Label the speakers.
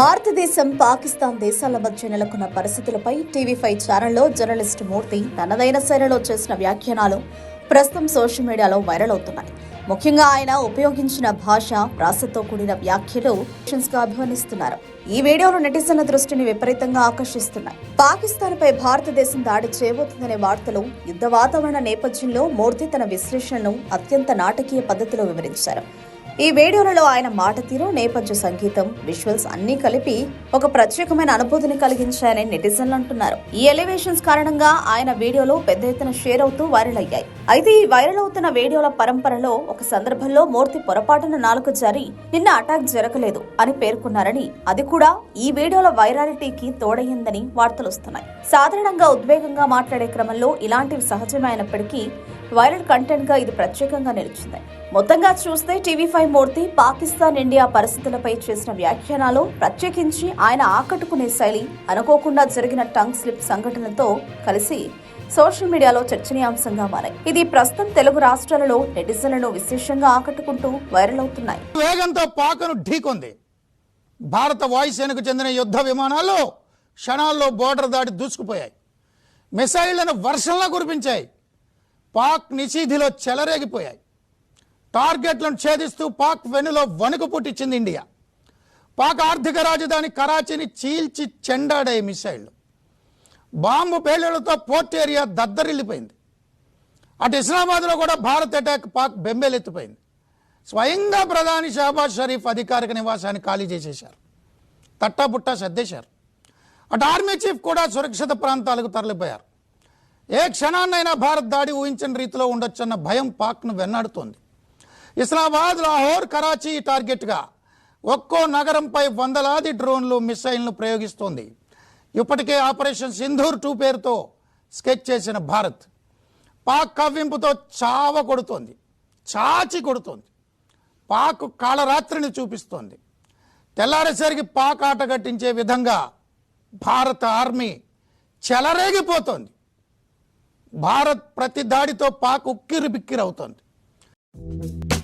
Speaker 1: భారతదేశం పాకిస్తాన్ దేశాల మధ్య నెలకొన్న పరిస్థితులపై టీవీ ఫైవ్ ఛానల్లో జర్నలిస్ట్ మూర్తి తనదైన శైలిలో చేసిన వ్యాఖ్యానాలు ప్రస్తుతం సోషల్ మీడియాలో వైరల్ అవుతున్నాయి. ముఖ్యంగా ఆయన ఉపయోగించిన భాష ప్రాసతో కూడిన వ్యాఖ్యలు గా అభివర్ణిస్తున్నారు. ఈ వీడియోలు నెటిజన్ల దృష్టిని విపరీతంగా ఆకర్షిస్తున్నాయి. పాకిస్తాన్ పై భారతదేశం దాడి చేయబోతుందనే వార్తలు యుద్ధ వాతావరణ నేపథ్యంలో మూర్తి తన విశ్లేషణను అత్యంత నాటకీయ పద్ధతిలో వివరించారు. ఈ వీడియోలలో ఆయన మాట తీరు నేపథ్య సంగీతం విజువల్స్ అన్నీ కలిపి ఒక ప్రత్యేకమైన అనుభూతిని కలిగించాయని నెటిజన్లు అంటున్నారు. ఈ ఎలివేషన్స్ కారణంగా ఆయన వీడియోలు పెద్ద ఎత్తున షేర్ అవుతూ వైరల్ అయ్యాయి. అయితే ఈ వైరల్ అవుతున్న వీడియోల పరంపరలో ఒక సందర్భంలో మూర్తి పొరపాటున నాలుక జారి నిన్న అటాక్ జరగలేదు అని పేర్కొన్నారని అది కూడా ఈ వీడియోల వైరాలిటీకి తోడయ్యిందని వార్తలు వస్తున్నాయి. సాధారణంగా ఉద్వేగంగా మాట్లాడే క్రమంలో ఇలాంటివి సహజమైనప్పటికీ వైరల్ కంటెంట్గా ఇది ప్రత్యేకంగా నిలిచింది. మొత్తంగా చూస్తే TV five Murthy Pakistan India పరిస్థితులపై చేసిన వ్యాఖ్యానాలు ప్రత్యేకించి ఆయన ఆకట్టుకునే శైలి అనుకోకుండా జరిగిన టంగ్ స్లిప్ సంఘటనలతో కలిసి సోషల్ మీడియాలో చర్చనీయాంశంగా మారాయి. ఇది ప్రస్తుతం తెలుగు రాష్ట్రాలలో నెటిజన్లను విశేషంగా ఆకట్టుకుంటూ వైరల్ అవుతున్నాయి.
Speaker 2: వేగంతో పాకను ఢీకొంది. భారత వాయుసేనకు చెందిన యుద్ధ విమానాలు క్షణాల్లో బోర్డర్ దాటి దూసుకుపోయాయి. మిసైళ్ళను వర్షంలా కురిపించాయి. పాక్ నిషీధిలో చెలరేగిపోయాయి. టార్గెట్లను ఛేదిస్తూ పాక్ వెనులో వణుకు పుట్టించింది ఇండియా. పాక్ ఆర్థిక రాజధాని కరాచీని చీల్చి చెండాడే మిసైళ్ళు. బాంబు పేలుళ్ళతో పోర్ట్ ఏరియా దద్దరిల్లిపోయింది. అటు ఇస్లామాబాద్లో కూడా భారత్ అటాక్ పాక్ బెంబేలెత్తిపోయింది. స్వయంగా ప్రధాని షహబాజ్ షరీఫ్ అధికారిక నివాసాన్ని ఖాళీ చేసేశారు. తట్టాబుట్టా సర్దేశారు. అటు ఆర్మీ చీఫ్ కూడా సురక్షిత ప్రాంతాలకు తరలిపోయారు. ఏ క్షణాన్నైనా భారత్ దాడి ఊహించని రీతిలో ఉండొచ్చన్న భయం పాక్ను వెన్నాడుతోంది. ఇస్లామాబాద్ లాహోర్ కరాచీ టార్గెట్గా ఒక్కో నగరంపై వందలాది డ్రోన్లు మిసైల్ను ప్రయోగిస్తోంది. ఇప్పటికే ఆపరేషన్ సింధూర్ టూ పేరుతో స్కెచ్ చేసిన భారత్ పాక్ కవ్వింపుతో చావ కొడుతోంది. చాచి కొడుతోంది. పాక్ కాళరాత్రిని చూపిస్తోంది. తెల్లారేసరికి పాక్ ఆట కట్టించే విధంగా భారత ఆర్మీ చెలరేగిపోతోంది. భారత్ ప్రతి దాడితో పాక్ ఉక్కిరి బిక్కిరి you.